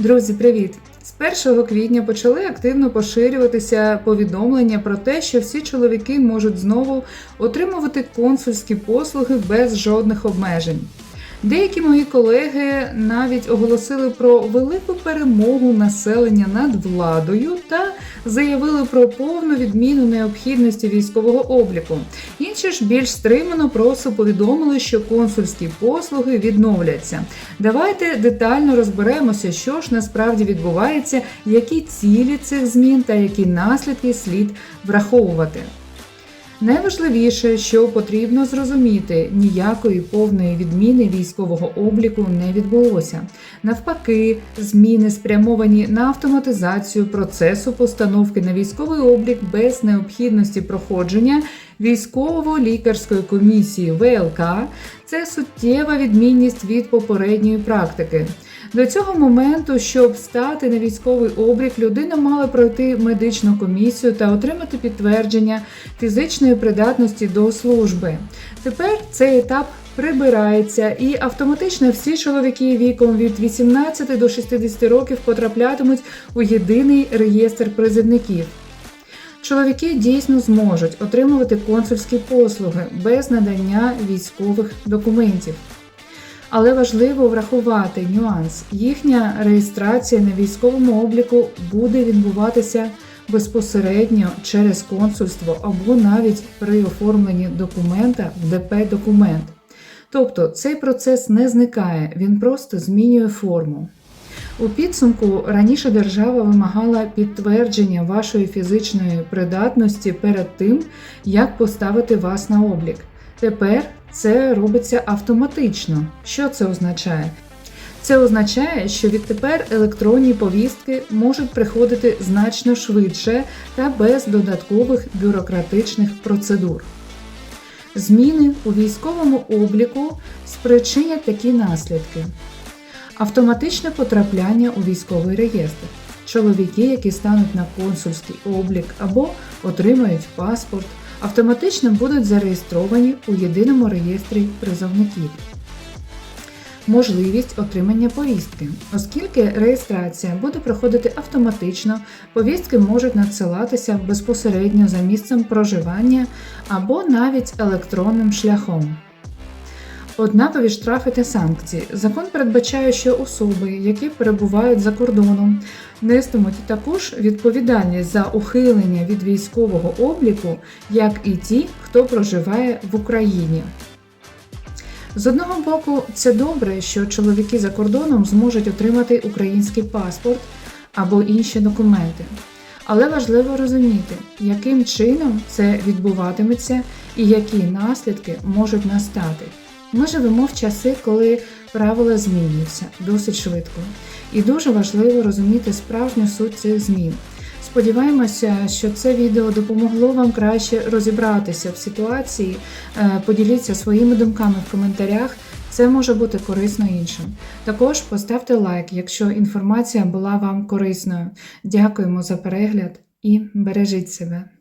Друзі, привіт! З 1 квітня почали активно поширюватися повідомлення про те, що всі чоловіки можуть знову отримувати консульські послуги без жодних обмежень. Деякі мої колеги навіть оголосили про велику перемогу населення над владою та заявили про повну відміну необхідності військового обліку. Інші ж більш стримано просто повідомили, що консульські послуги відновляться. Давайте детально розберемося, що ж насправді відбувається, які цілі цих змін та які наслідки слід враховувати. Найважливіше, що потрібно зрозуміти, ніякої повної відміни військового обліку не відбулося. Навпаки, зміни спрямовані на автоматизацію процесу постановки на військовий облік без необхідності проходження військово-лікарської комісії ВЛК. Це суттєва відмінність від попередньої практики. До цього моменту, щоб стати на військовий облік, людина мала пройти медичну комісію та отримати підтвердження фізичної придатності до служби. Тепер цей етап прибирається, і автоматично всі чоловіки віком від 18 до 60 років потраплятимуть у єдиний реєстр призивників. Чоловіки дійсно зможуть отримувати консульські послуги без надання військових документів. Але важливо врахувати нюанс: їхня реєстрація на військовому обліку буде відбуватися безпосередньо через консульство або навіть при оформленні документа в ДП документ. Тобто цей процес не зникає, він просто змінює форму. У підсумку раніше держава вимагала підтвердження вашої фізичної придатності перед тим, як поставити вас на облік. Тепер це робиться автоматично. Що це означає? Це означає, що відтепер електронні повістки можуть приходити значно швидше та без додаткових бюрократичних процедур. Зміни у військовому обліку спричинять такі наслідки: автоматичне потрапляння у військовий реєстр. Чоловіки, які стануть на консульський облік або отримають паспорт, автоматично будуть зареєстровані у єдиному реєстрі призовників. Можливість отримання повістки. Оскільки реєстрація буде проходити автоматично, повістки можуть надсилатися безпосередньо за місцем проживання або навіть електронним шляхом. Однакові штрафи та санкції. Закон передбачає, що особи, які перебувають за кордоном, нестимуть також відповідальність за ухилення від військового обліку, як і ті, хто проживає в Україні. З одного боку, це добре, що чоловіки за кордоном зможуть отримати український паспорт або інші документи. Але важливо розуміти, яким чином це відбуватиметься і які наслідки можуть настати. Ми живемо в часи, коли правила змінюються досить швидко, і дуже важливо розуміти справжню суть цих змін. Сподіваємося, що це відео допомогло вам краще розібратися в ситуації. Е, Поділіться своїми думками в коментарях. Це може бути корисно іншим. Також поставте лайк, якщо інформація була вам корисною. Дякуємо за перегляд і бережіть себе.